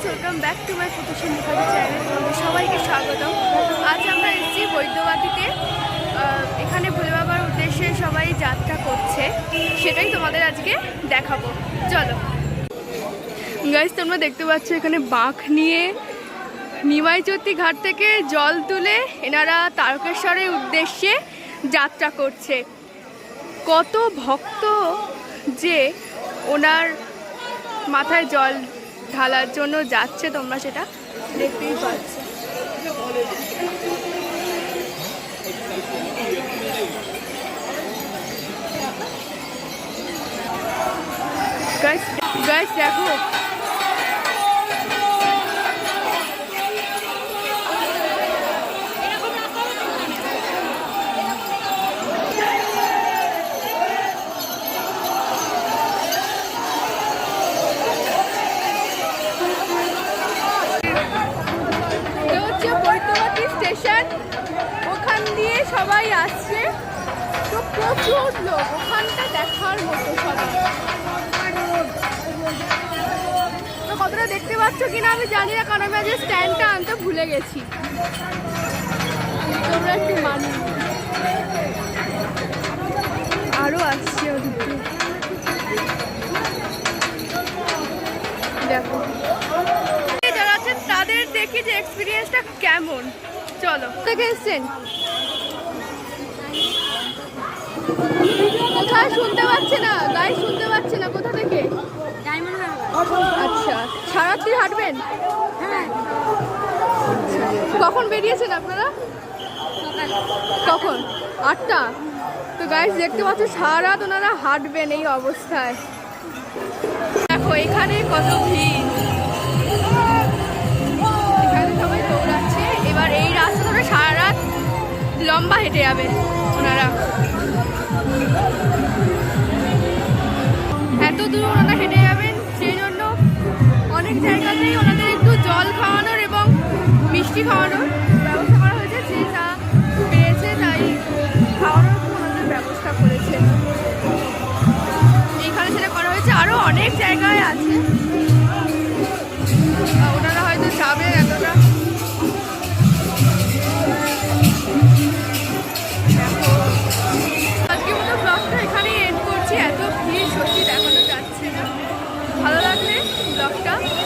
Guys welcome back to my ফটোশন Mukherjee channel সবাইকে স্বাগতম। আজ আমরা এসেছি বৈদ্যবাটিতে। এখানে ভোলে বাবার উদ্দেশ্যে সবাই যাত্রা করছে। সেটাই তোমাদের আজকে দেখাবো। চলো। গাইস তোমরা দেখতে পাচ্ছ এখানে বাঁক নিয়ে নিমাইচতি ঘাট থেকে জল তুলে এনারা তারকেশ্বরের উদ্দেশ্যে যাত্রা করছে। কত ভক্ত যে ওনার মাথায় জল ঢালার জন্য যাচ্ছে তোমরা সেটা দেখতেই পাচ্ছ। দেখো স্টেশন। ওখান দিয়ে সবাই আসছে। তো প্রচুর লোক, ওখানটা দেখার মতো সবাই। তো কতটা দেখতে পাচ্ছ কিনা আমি জানি না, কারণ আমি আজ স্ট্যান্ডটা আনতে ভুলে গেছি। তোমরা একটু মানুষ আরও আসছে দেখো। যারা আছেন, তাদের দেখি যে এক্সপিরিয়েন্সটা কেমন? চলো। থেকে এসছেন? কোথায় শুনতে পাচ্ছে না গাই শুনতে পাচ্ছে না কোথা থেকে? আচ্ছা সারাত্রি হাঁটবেন? কখন বেরিয়েছেন আপনারা? কখন? আটটা? তো গাইস দেখতে পাচ্ছ সারা ওনারা হাঁটবেন এই অবস্থায়। দেখো এখানে কত ভিড়। লম্বা হেঁটে যাবে ওনারা। এত দূর ওনারা হেঁটে যাবেন, সেই জন্য অনেক জায়গাতেই ওনাদের একটু জল খাওয়ানোর এবং মিষ্টি খাওয়ানোর ব্যবস্থা করা হয়েছে, যে যা পেয়েছে তাই খাওয়ানোর ওনাদের ব্যবস্থা করেছে। এইখানে সেটা করা হয়েছে। আরও অনেক জায়গায় আছে। Kropka.